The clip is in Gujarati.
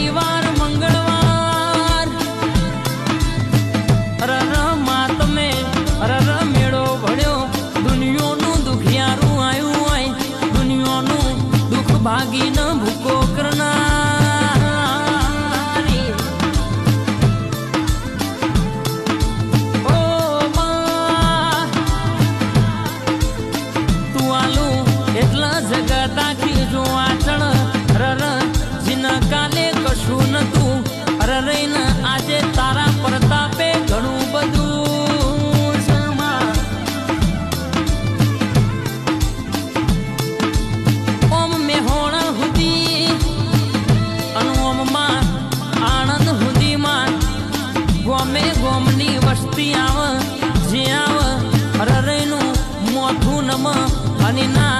શનિવાર, મંગળવાર. રરમાં તમે રર મેળો ભળ્યો. દુનિયાનું દુખિયારું આવ્યું હોય. દુનિયાનું દુઃખ ભાગી ન ગોમે ગોમની વસ્તી આવ જે આવ હરરેનું મોઠું નમ અને ના